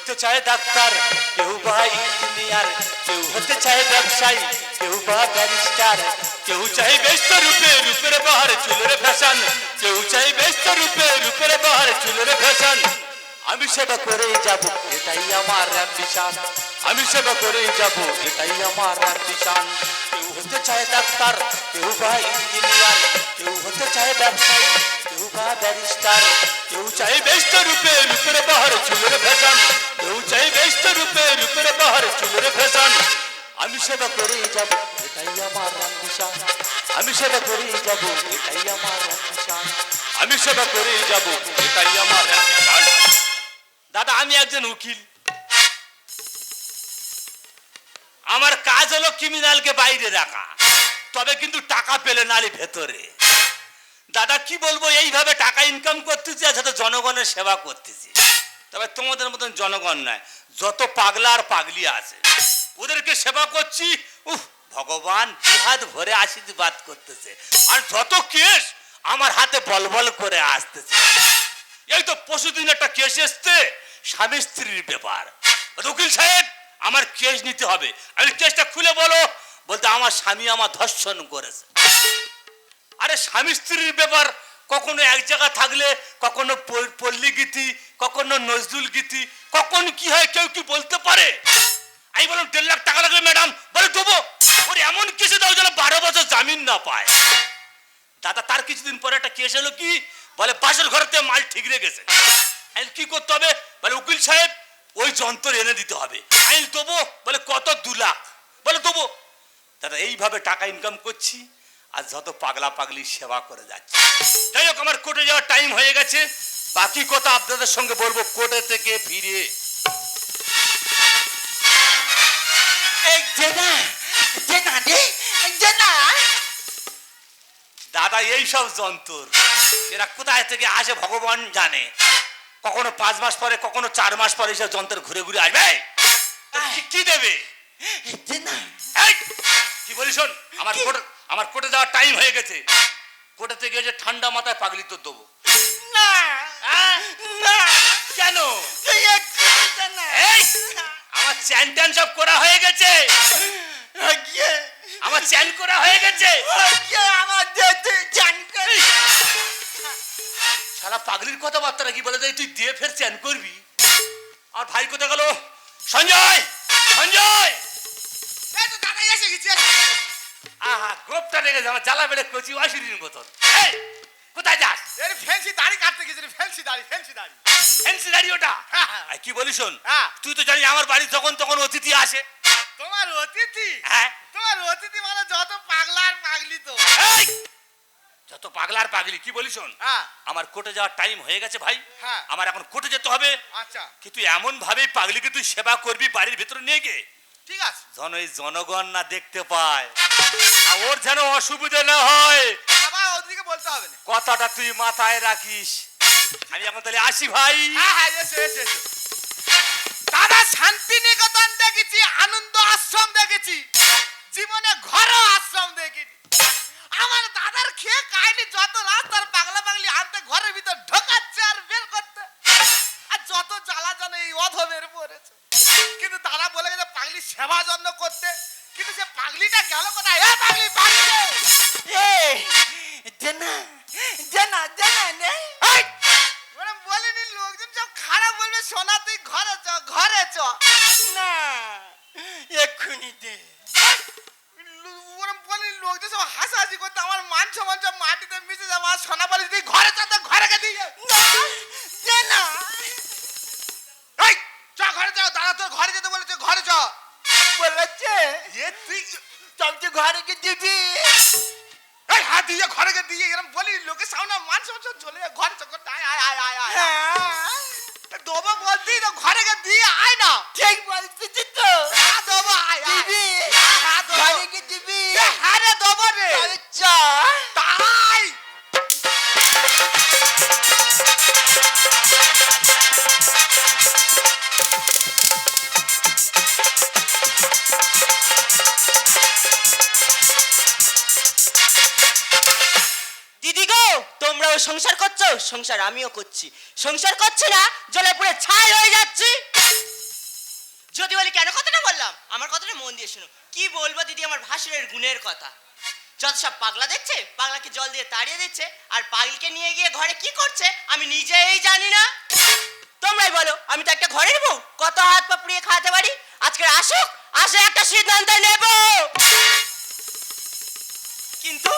হতে চায় ডাক্তার, কেউ বা ইঞ্জিনিয়ার, কেউ হতে চায় ব্যবসায়ী, কেউ বা ব্যারিস্টার, কেউ চাই ব্যস্ত রূপে রূপের বাহার চুলের ফ্যাশন, কেউ চাই ব্যস্ত রূপে রূপের বাহার চুলের ফ্যাশন। আমি সেটা করেই যাব, এটাই আমার অ্যাম্বিশন। আমি সেবা করেই যাব, এটাই আমার অ্যাম্বিশন। কেউ হতে চায় ডাক্তার, কেউ বা ইঞ্জিনিয়ার, কেউ হতে চায় ব্যবসায়ী, কেউ বা ব্যারিস্টার। কেউ চাই ব্যস্ত রূপে রূপের বাহার চুলের ফ্যাশন। কেউ চাই ব্যস্ত রূপে রূপের বাহার চুলের ফ্যাশন। আমি সেবা করেই যাব, এটাই আমার অ্যাম্বিশন। আমি সেবা করেই যাব, এটাই আমার অ্যাম্বিশন। আমি সেবা করেই যাব, এটাই আমার অ্যাম্বিশন। দাদা, আমি একজন উকিল। আমার কাজ হলো ক্রিমিনালকে বাইরে রাখা। তবে কিন্তু টাকা পেলে নালি ভেতরে। দাদা, কি বলব? এইভাবে টাকা ইনকাম করতেছি আর সাথে জনগণের সেবা করতেছি। তবে তোমাদের মতন জনগণ নয়, যত পাগলা আর পাগলি আছে, ওদেরকে সেবা করছি। উফ, ভগবান দুহাত ভরে আশীর্বাদ করতেছে। আর যত কেস আমার হাতে বলবল করে আসতেছে। এই তো পরশুদিন একটা কেস এসছে, স্বামী স্ত্রীর ব্যাপার। উকিল সাহেব আমার কেস নিতে হবে। আমি কেসটা খুলে বলো, বলতে আমার স্বামী আমার ধর্ষণ করেছে। আরে স্বামী স্ত্রীর ব্যাপার, কখনো এক জায়গা থাকলে, কখনো পল- পল্লী গীতি, কখনো নজরুল গীতি, কখন কি হয় কেউ কি বলতে পারে? আমি বললাম, দেড় লাখ টাকা লাগবে ম্যাডাম বলে দেবো। ওরে এমন কেসে দাও যেন বারো বছর জামিন না পায়। দাদা, তার কিছুদিন পরে একটা কেস এলো কি? বলে পাশের ঘরেতে মাল ঠিকরে গেছে। কি করতে হবে? বলে, উকিল সাহেব ওই যন্ত্র এনে দিতে হবে। আইন দেবো বলে কত দু লাখ বলে দেবো দাদা এইভাবে টাকা ইনকাম করছি আর যত পাগলা পাগলি সেবা করে যাচ্ছে। যাই হোক আমার কোর্টে যাওয়ার টাইম হয়ে গেছে। বাকি কথা আপনাদের সঙ্গে বলব কোর্টে থেকে ফিরে। দাদা এইসব যন্ত্র এরা কোথায় থেকে আসে ভগবান জানে। কখনো পাঁচ মাস পরে কখনো চার মাস পরে এইসব যন্ত্র ঘুরে ঘুরে আসবে? কি- দেবে? কি বলি শোন আমার কোর্টে আমার কোর্টে যাওয়ার টাইম হয়ে গেছে। কোর্টে থেকে এসে ঠান্ডা মাথায় পাগলি তোর দেবো। না? কেন? আমার চ্যান ট্যান সব করা হয়ে গেছে। আমার চ্যান করা হয়ে গেছে। আমার সারা পাগলির কথাবার্তা কি বলে দেয়? তুই দিয়ে ফের চ্যান করবি? আর ভাই কোথায় গেল? সঞ্জয়! সঞ্জয়! আহা গোপটা জ্বালা বেড়ে কচি অসুরির মতন এই, কোথায় যাস? এর ফ্যান্সি দাড়ি কাটতে দাড়ি দাড়ি। ওটা? হ্যাঁ, হ্যাঁ। কি শোন হ্যাঁ। তুই তো জানিস আমার বাড়ি যখন তখন অতিথি আসে। তোমার অতিথি? হ্যাঁ। তোমার অতিথি মানে যত পাগলা আর পাগলি তো! যত পাগলার পাগলি কি বলি শোন? হ্যাঁ। আমার কোর্টে যাওয়ার টাইম হয়ে গেছে ভাই। হ্যাঁ। আমার এখন কোর্টে যেতে হবে। আচ্ছা। কিন্তু এমন ভাবে পাগলিকে তুই সেবা করবি বাড়ির ভিতরে নিয়ে গে ঠিক আছে। যেন এই জনগণ না দেখতে পায়। আর ওর যেন অসুবিধা না হয়। ওদিকে বলতে হবে কথাটা তুই মাথায় রাখিস। আমি এখন তাহলে আসি ভাই। হ্যাঁ দাদা শান্তিনিকেতন দেখেছি আনন্দ আশ্রম দেখেছি। জীবনে ঘরও আশ্রম দেখিনি। আমার খেয়ে কাহিনি যত রাস্তার পাগলা পাগলি আনতে ঘরের ভিতর ঢোকাচ্ছে আর বের করতে। আর যত জ্বালা জানে এই অধমের পড়েছে কিন্তু তারা বলে গেছে, পাগলি সেবা যত্ন করতে। কিন্তু সে পাগলিটা গেল কোথায়? এ পাগলি পাগলি এ জেনা। হাসাহাসি করতে আমার সম্মান সব মাটিতে মিশে যাব। আর সোনা বলে তুই ঘরে চ তো ঘরে গে দিয়ে না। তোমরাও সংসার করছ? সংসার আমিও করছি। সংসার করছি না, জলে পুরে ছাই হয়ে যাচ্ছি। আমি কেন, কথাটা বললাম? আমার কথাটা মন দিয়ে শুনো। কি বলব দিদি, আমার ভাসুরের গুণের কথা। যত সব পাগলা দেখছে? পাগলাকে জল দিয়ে তাড়িয়ে দিচ্ছে। আর পাগলকে নিয়ে গিয়ে ঘরে কি করছে? আমি নিজেই জানি না। তোমরাই বলো, আমি তো একটা ঘরের বউ। কত হাত পা পুড়িয়ে খাওয়াতে পারি? আজকে আসুক, আসে একটা সিদ্ধান্ত নেব। কিন্তু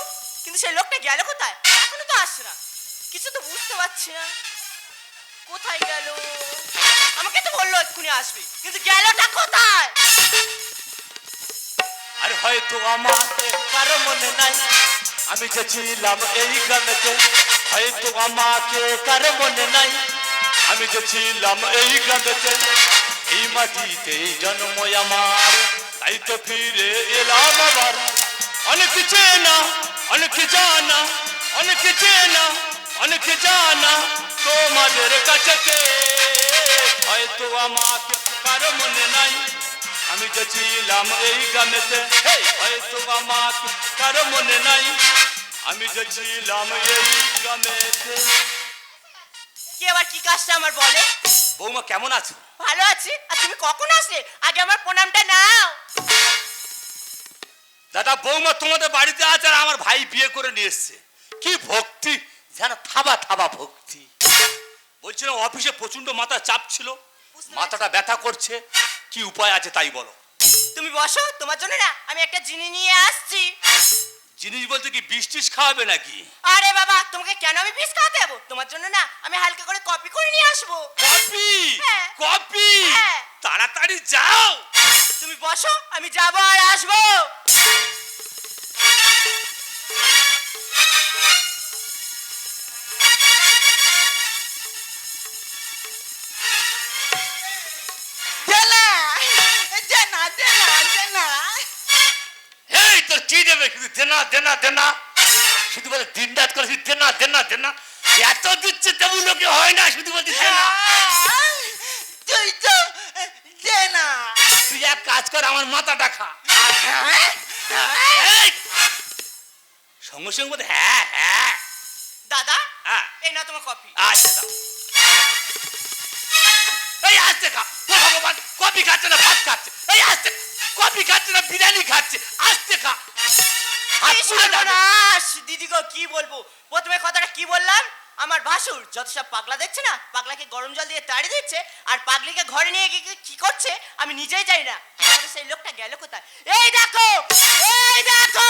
কিন্তু সেই লোকটা গেল কোথায়? এখনও তো আসছে না। কিছু তো বুঝতে পারছি না। কোথায় গেল? আমাকে তো বলল এক্ষুনি আসবে। কিন্তু গেলটা কোথায়? আর হয়তো আমাকে কারও মনে নাই। আমি যে ছিলাম এই গ্রামেতে হয়তো আমাকে কারও মনে নাই। আমি যে ছিলাম এই গ্রামেতে এই মাটিতে জন্ম আমার। তাই তো ফিরে এলাম আবার। অনেক চেনা, অনেক জানা, অনেক চেনা, অনেক জানা তোমাদের কাছেতে। হয়তো আমাকে কারও মনে নাই। আমি যে ছিলাম এই গ্রামেতে হয়তো আমাকে কারও মনে নাই। আমি যে ছিলাম এই গ্রামেতে কি আবার কি কাজটা আমার বলে? বৌমা কেমন আছো? ভালো আছি। আর তুমি কখন আসলে? আগে আমার প্রণামটা নাও। দাদা বৌমা তোমাদের বাড়িতে আছে আর আমার ভাই বিয়ে করে নিয়ে এসছে। কি ভক্তি? যেন থাবা থাবা ভক্তি। বলছিলাম অফিসে প্রচণ্ড মাথা চাপ ছিল। মাথাটা ব্যথা করছে। কি উপায় আছে তাই বলো? তুমি বসো তোমার জন্য না আমি একটা জিনিস নিয়ে আসছি। জিনিস বলতে কি বিষ টিস খাওয়াবে নাকি? আরে বাবা তোমাকে কেন আমি বিষ খাওয়াতে যাব? তোমার জন্য না আমি হালকা করে কপি করে নিয়ে আসব। কপি হ্যাঁ। কপি হ্যাঁ। তাড়াতাড়ি যাও। তুমি বসো আমি যাব আর আসব। তোর কি দেবে? শুধু দেনা দেনা দেনা। শুধু বলে দিন রাত করে শুধু দেনা দেনা দেনা। এত দিচ্ছে তেমন লোকে হয় না শুধু বলছি দেনা। তুই তো জেনা তুই এক কাজ কর আমার মাথাটা খা। সঙ্গে সঙ্গে বলতে হ্যাঁ হ্যাঁ। দাদা হ্যাঁ। এই না তোমার কপি আচ্ছা দাও এই আসতে খা। ভগবান কপি খাচ্ছে না ভাত খাচ্ছে। এই আসতে। কপি খাচ্ছে না বিরিয়ানি খাচ্ছে? আসতে খা। দিদি গো কি বলব? প্রথমে কথাটা কি বললাম? আমার ভাসুর যত সব পাগলা দেখছে না পাগলাকে গরম জল দিয়ে তাড়িয়ে দিচ্ছে আর পাগলিকে ঘরে নিয়ে গিয়ে কি- কি করছে আমি নিজেই জানি না। সেই লোকটা গেল কোথায়? এই দেখো! এই দেখো!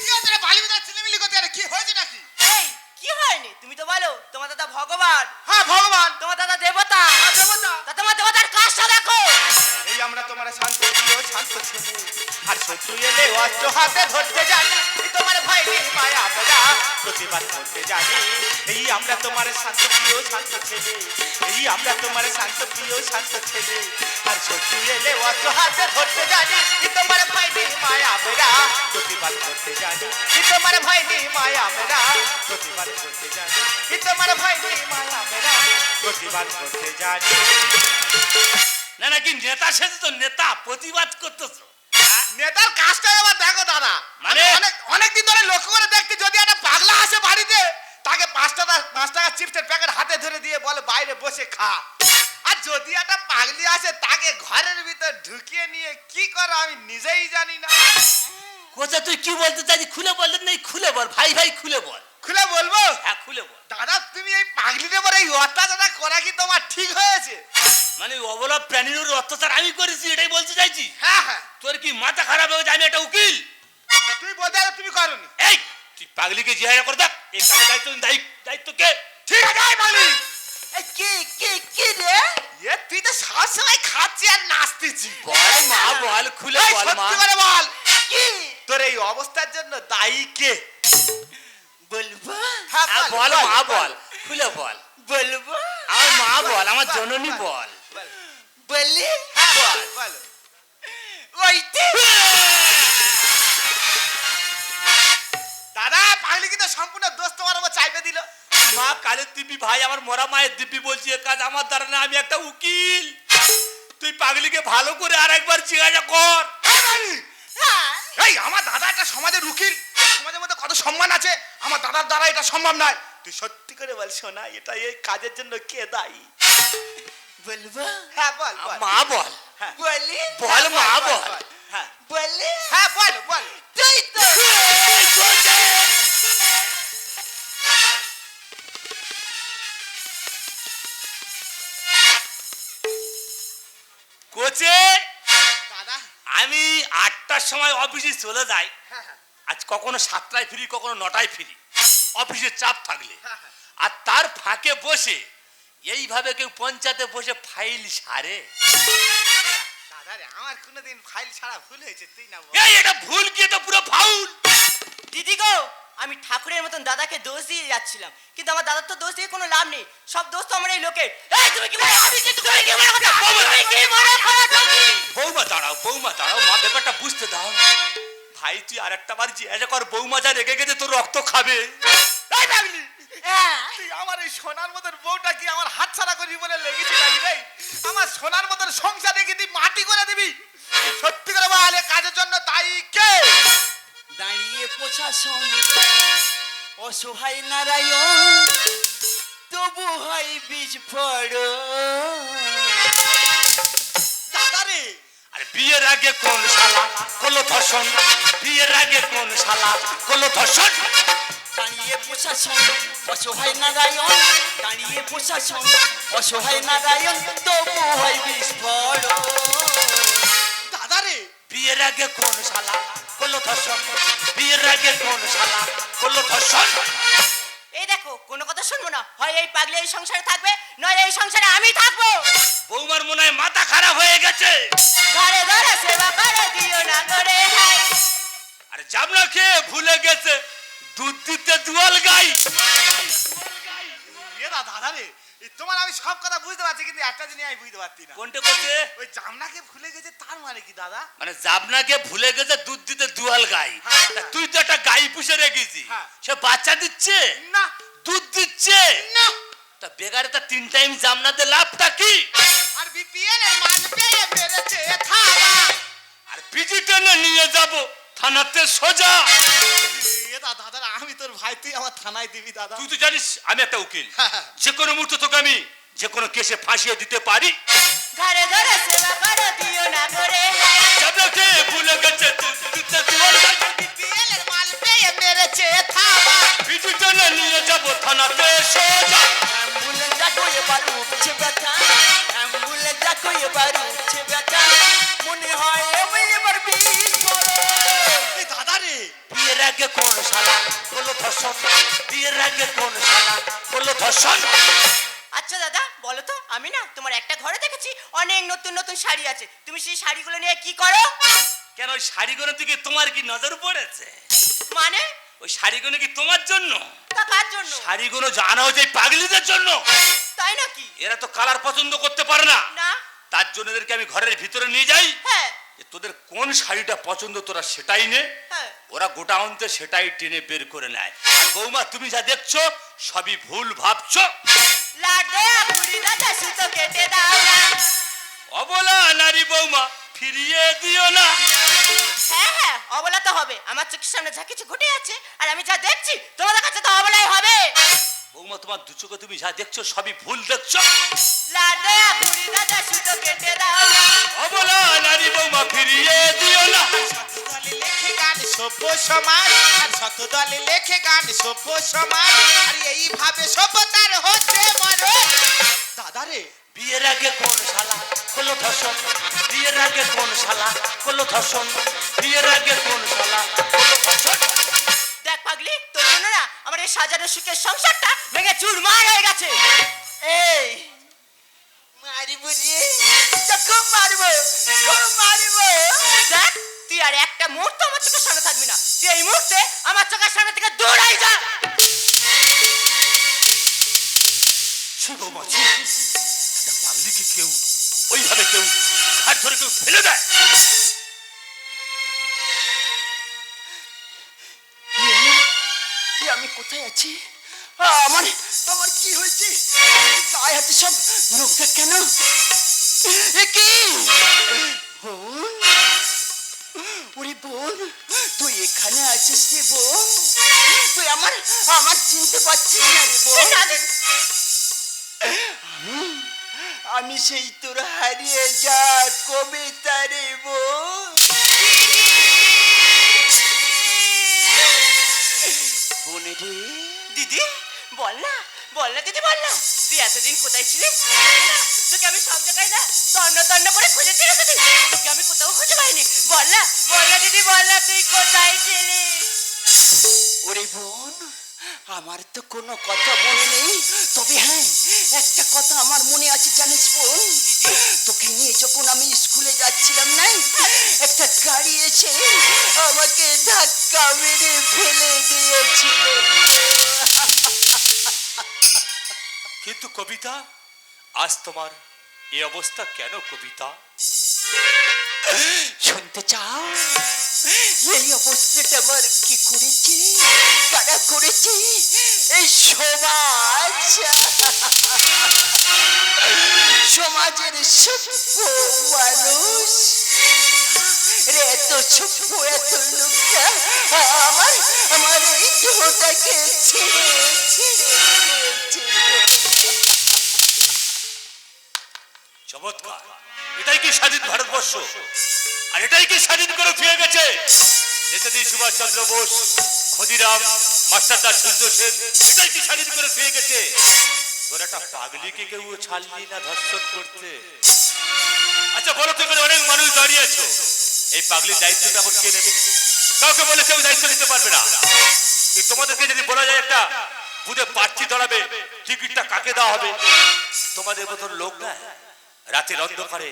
কি হচ্ছে রে? বালি বিদা চিলিমিলি করতে আরে কি হয়েছে নাকি? এই কি হয়নি? তুমি তো বলো তোমার দাদা ভগবান। হ্যাঁ ভগবান। তোমার দাদা দেবতা। হ্যাঁ, দেবতা। তা তোমার দেবতার কাজটা দেখো। এই আমরা তোমার শান্ত প্রিয় শান্ত ছেলে। আর শত্রু এলে অস্ত্র হাতে ধরতে জানি। তোমার ভয় নেই মায়া আমরা প্রতিবাদ করতে জানি। এই আমরা তোমার শান্ত প্রিয় শান্ত ছেলে। এই আমরা তোমার শান্ত প্রিয় শান্ত ছেলে। আর শত্রু এলে অস্ত্র হাতে ধরতে জানি। তোমার ভয় নেই মায়া আমরা প্রতিবাদ করতে জানি। তোমার ভয় নেই মায়া আমরা প্রতিবাদ করতে জানি এই তোমার ভয় নেই মায়া প্রতিবাদ করতে জানি না নাকি নেতা সেজে তো নেতা প্রতিবাদ করতেছো। নেতার কাজটা এবার দেখো দাদা। মানে? অনেক অনেক ধরে লক্ষ্য করে দেখতে যদি একটা পাগলা আসে বাড়িতে তাকে পাঁচ টাকা পাঁচ টাকা চিপসের প্যাকেট হাতে ধরে দিয়ে বলে বাইরে বসে খা। আর যদি একটা পাগলি আসে তাকে ঘরের ভিতর ঢুকিয়ে নিয়ে কি করে আমি নিজেই জানি না। কোথা তুই কি বলতে চাইছি খুলে বললেন খুলে বল ভাই ভাই খুলে বল। খুলে বলব? হ্যাঁ খুলে বল। দাদা তুমি এই পাগলির উপর এই অত্যাচারটা করা কি তোমার ঠিক হয়েছে? মানে অবলা প্রাণীর উপর অত্যাচার আমি করেছি এটাই বলতে চাইছি। হ্যাঁ হ্যাঁ। তোর কি মাথা খারাপ হয়ে আমি একটা উকিল। তুই বলতে তুমি করনি। এই তুই পাগলিকে জিজ্ঞাসা করে দেখ এই কাজের দায়িত্ব দায়িত্ব কে? ঠিক আছে এই পাগলি। কি কি কি রে? এ তুই তো সবসময় খাচ্ছি আর নাচতেছি। বল মা বল খুলে বল মা। সত্যি করে বল। কি? তোর এই অবস্থার জন্য দায়ী কে? বলব? হ্যাঁ, হ্যাঁ, বল মা বল খুলে বল। বলব? আমার মা বল আমার জননী বল বলি। হ্যাঁ, বল, বল। ওইতে দাদা পাগলি কিন্তু সম্পূর্ণ দোষ তোমার উপর চাইবে দিল। মা কালের দিব্যি ভাই আমার মরা মায়ের দিব্যি বলছি এ কাজ আমার দ্বারা না আমি একটা উকিল। তুই পাগলিকে ভালো করে আর একবার জিজ্ঞাসা কর। এই পাগলি, এই আমার দাদা একটা সমাজের উকিল। সমাজের মধ্যে কত সম্মান আছে? আমার দাদার দ্বারা এটা সম্ভব নয়। তুই সত্যি করে বল শোনা এটা এই কাজের জন্য কে দায়ী? বলব হ্যাঁ বল বল। মা বল। হ্যাঁ। বলি? বল মা বল হ্যাঁ। বলি? হ্যাঁ বল বল। তুই তো কোচে দাদা। আমি আটটার সময় অফিসে চলে যাই। হ্যাঁ হ্যাঁ। আজ কখনো সাতটায় ফিরি কখনো নটায় ফিরি। অফিসের চাপ থাকলে। আর তার ফাঁকে বসে এইভাবে কেউ পঞ্চায়েতে বসে ফাইল সারে। দাদা রে আমার কোনোদিন ফাইল ছাড়া ভুল হয়েছে তুই না এই এটা ভুল কি? এটা পুরো ফাউল। দিদি গো আমি ঠাকুরের মতন দাদাকে দোষ দিয়ে যাচ্ছিলাম। কিন্তু আমার দাদার তো দোষ দিয়ে কোনো লাভ নেই। সব দোষ তো আমার এই লোকের। এই তুমি কি মনে আমি তুমি কি মনে করো তুমি কি মনে করো বৌমা দাঁড়াও বৌমা দাঁড়াও মা ব্যাপারটা বুঝতে দাও। ভাই তুই আর একটা বার জিজ্ঞাসা কর বৌমা যা রেগে গেছে তোর রক্ত খাবে? হ্যাঁ। তুই আমার এই সোনার মতন বউটা কি আমার হাত ছাড়া করবি বলে লেগেছি রে? আমার সোনার মতন সংসার রেখে তুই মাটি করে দিবি? সত্যি করে বল এ কাজের জন্য দায়ী কে? দাঁড়িয়ে প্রশাসন অসহায় নারায়ণ তবু হয় বীজ পড়ো দাদা রে! বিয়ের আগে কোন শালা? কোলো ধর্ষণ? বিয়ের আগে কোন শালা? কোলো ধর্ষণ? দাঁড়িয়ে প্রশাসন অসহায় নারায়ণ। দাঁড়িয়ে প্রশাসন অসহায় নারায়ণ তবু হয় পড়ো দাদা রে। বিয়ের আগে কোন শালা? কোলো ধর্ষণ? বিয়ের আগে কোন শালা? কোলো ধর্ষণ? এই দেখো কোনো কথা শুনব না। হয় এই পাগলে এই সংসারে থাকবে নয় এই সংসারে আমি থাকব। বৌমার মনে হয় মাথা খারাপ হয়ে গেছে। ঘরে ঘরে সেবা করে দিও না করে হাই। আরে জামনা খেয়ে ভুলে গেছে। দুধ দিতে দুয়াল গাই। এ দাদা রে এ তোমার আমি সব কথা বুঝতে পারছি কিন্তু একটা জিনিস আমি বুঝতে পারছি না। কোনটা করছে ওই জামনাকে ভুলে গেছে তার মানে কি দাদা? মানে জাবনাকে ভুলে গেছে দুধ দিতে দুয়াল গাই। হ্যাঁ। তুই তো একটা গাই পুষে রেখেছি হ্যাঁ। সে বাচ্চা দিচ্ছে? না। দুধ দিচ্ছে? না। তা বেগারে তা তিন টাইম জামনাতে লাভটা কি? আর বিপিএল টেনে নিয়ে যাব। থানাতে সোজা। দাদা আমি তোর ভাই তুই আমার থানায় দিবি দাদা। তুই তো জানিস আমি একটা উকিল। হ্যাঁ, হ্যাঁ। যে কোনো মুহূর্তে তোকে আমি যে কোনো কেসে ফাঁসিয়ে দিতে পারি। ঘরে ঘরে সেবা করে দিও না করে হাই জাবনাকে ভুলে গেছে দিতে দুয়াল গাই মাল পেয়ে মেরেছে থাবা পিজি টেনে নিয়ে যাব থানাতে সোজা। অ্যাম্বুলেন্স ডাকো এবার উঠছে ব্যথা। অ্যাম্বুলেন্স ডাকো এবার উঠছে ব্যথা। মনে হয় আগে কোন শালা? হলো ধর্ষণ। বিয়ের আগে কোন শালা? হলো ধর্ষণ। আচ্ছা দাদা বলো তো আমি না তোমার একটা ঘরে দেখেছি অনেক নতুন নতুন শাড়ি আছে। তুমি সেই শাড়িগুলো নিয়ে কি করো? কেন ওই শাড়িগুলোর দিকে তোমার কি নজর পড়েছে? মানে? ওই শাড়িগুলো কি তোমার জন্য? তা কার জন্য? শাড়িগুলো জানা হয়েছে এই পাগলিদের জন্য? তাই নাকি? এরা তো কালার পছন্দ করতে পারে না। না। তার জন্য এদেরকে আমি ঘরের ভিতরে নিয়ে যাই। হ্যাঁ। তোদের কোন শাড়িটা পছন্দ তোরা সেটাই নে। হ্যাঁ। ওরা গোটা অন্তে সেটাই টেনে বের করে নেয়। আর বৌমা তুমি যা দেখছ সবই ভুল ভাবছ। অবলা নারী বৌমা ফিরিয়ে দিও না। হ্যাঁ হ্যাঁ অবলা তো হবে। আমার চোখের সামনে যা কিছু ঘটে আছে আর আমি যা দেখছি তোমাদের কাছে তো অবলাই হবে। বৌমা তোমার দু চোখে তুমি যা দেখছ সবই ভুল দেখছ। নারী বৌমা ফিরিয়ে দিও না। দলে লেখে গান সভ্য সমাজ। আর শত দলে লেখে গান সভ্য সমাজ। আর এইভাবে সভ্যতার হচ্ছে মরো দাদা রে বিয়ের আগে কোন শালা হলো ধর্ষণ? বিয়ের আগে কোন শালা হলো ধর্ষণ? বিয়ের আগে কোন শালা হলো ধর্ষণ? এই সাজানো সুখের সংসারটা ভেঙে চুরমার হয়ে গেছে। এই মারিব রে। খুব মারব খুব মারব। দেখ তুই আর একটা মুহূর্ত আমার চোখের সামনে থাকবি না। তুই এই মুহূর্তে আমার চোখের সামনে থেকে দৌড়াই যা। পাগলিকে কেউ ওইভাবে কেউ ঘাট ধরে কেউ ফেলে দেয়। আমি কোথায় আছি? আমার আমার কি হয়েছে? গায়ে হাতে সব রোগটা কেন? কি? বোন ওরে বোন তুই এখানে আছিস রে বোন? তুই আমার আমার চিনতে পারছিস না রে বোন। আমি সেই তোর হারিয়ে যা কবিতা রে বোনে রে দিদি বল না বল না দিদি বল না। তুই এতদিন কোথায় ছিলিস? তোকে আমি সব জায়গায় না তন্ন তন্ন করে খুঁজেছি দিদি। তোকে আমি কোথাও খুঁজে পাইনি। বল না বল না দিদি বল না তুই কোথায় ছিলিস? ওরে বোন আমার তো কোনো কথা মনে নেই। তবে হ্যাঁ একটা কথা আমার মনে আছে জানিস বোন? তোকে নিয়ে যখন আমি স্কুলে যাচ্ছিলাম না একটা গাড়ি এসে আমাকে ধাক্কা মেরে ফেলে দিয়েছিল। কিন্তু কবিতা আজ তোমার এই অবস্থা কেন কবিতা? শুনতে চাও? এই অবস্থাটা আমার কি করেছে? কারা করেছে? এই সমাজ। সমাজের সভ্য মানুষ। রে, এত সভ্য এত লোকটা আমার আমার এই দেহটাকে ছেড়ে ছেড়ে দিয়েছে চমৎকার। এটাই কি স্বাধীন ভারতবর্ষ? আর এটাই কি স্বাধীন করে ফিরে গেছে? নেতাজি সুভাষ চন্দ্র বোস, ক্ষুদিরাম, মাস্টার দাস সূর্য সেন, এটাই কি স্বাধীন করে ফিরে গেছে? তোর একটা পাগলিকে কেউ ছাড়লি না ধর্ষণ করতে। আচ্ছা বলো তো এখানে অনেক মানুষ দাঁড়িয়ে আছো? এই পাগলির দায়িত্বটা এখন কে নেবে? কাউকে বলে কেউ দায়িত্ব নিতে পারবে না। তোমাদেরকে যদি বলা যায় একটা বুধে প্রার্থী দাঁড়াবে, টিকিটটা কাকে দেওয়া হবে? তোমাদের মতন লোক না রাতের অন্ধকারে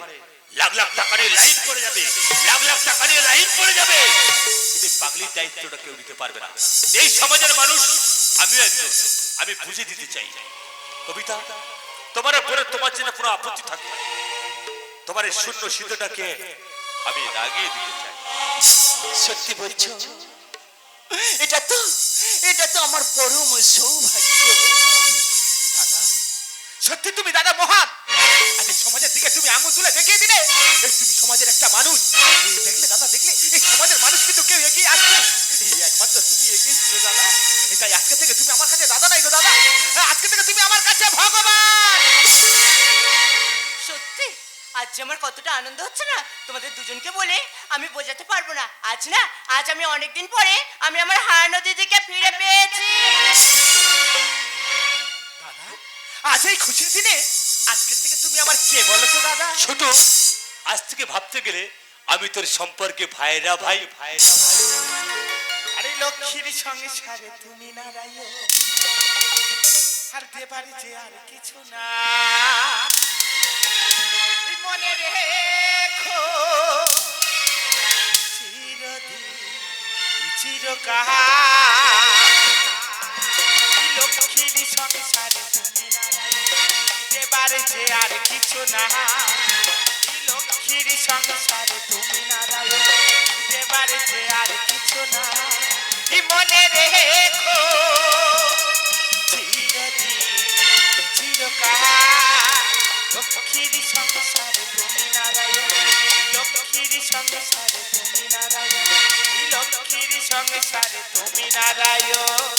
লাখ লাখ টাকা নিয়ে লাইন পড়ে যাবে লাখ লাখ টাকা নিয়ে লাইন পড়ে যাবে। কিন্তু পাগলির দায়িত্বটা কেউ নিতে পারবে না। এই সমাজের মানুষ আমিও একজন আমি বুঝে দিতে চাই। কবিতা তোমার উপরে তোমার জন্য কোনো আপত্তি থাকে? তোমার এই শূন্য সিদ্ধটাকে আমি রাগিয়ে দিতে চাই। সত্যি বলছো? এটা তো এটা তো আমার পরম সৌভাগ্য। সত্যি তুমি দাদা মহান? আজ সমাজের দিকে তুমি আঙুল তুলে দেখিয়ে দিলে তুমি সমাজের একটা মানুষ। দেখলে দাদা দেখলে? এই সমাজের মানুষ কিন্তু কেউ এগিয়ে এই একমাত্র তুমি এগিয়ে দাদা। এটাই আজকে থেকে তুমি আমার কাছে দাদা নাই গো দাদা। আজকে থেকে তুমি আমার কাছে ভগবান। সত্যি? আজ যে আমার কতটা আনন্দ হচ্ছে না? তোমাদের দুজনকে বলে আমি বোঝাতে পারব না। আজ না আজ আমি অনেকদিন পরে আমি আমার হারানো দিদিকে ফিরে পেয়েছি। দাদা আজ এই খুশির দিনে আজকে থেকে তুমি আমার কে বলো তো দাদা? ছোট আজ থেকে ভাবতে গেলে আমি তোর সম্পর্কে ভাইরা ভাই ভাইরা ভাই। আরে লক্ষ্মীর সঙ্গে সারে তুমি নারায়ণ। আর দেবারে যে আর কিছু না। মনে রেখো চিরদিন চিরকাল। লক্ষ্মীর সংসারে তুমি দেবারে যে আর কিছু না লক্ষ্মীর সংসারে তুমি নারায়ণ দেবারে যে আর কিছু না মনে রেখো চিরদিন চিরকাল লক্ষ্মীর সংসারে তুমি নারায়ণ লক্ষ্মীর সংসারে তুমি নারায়ণ লক্ষ্মীর সংসারে তুমি নারায়ণ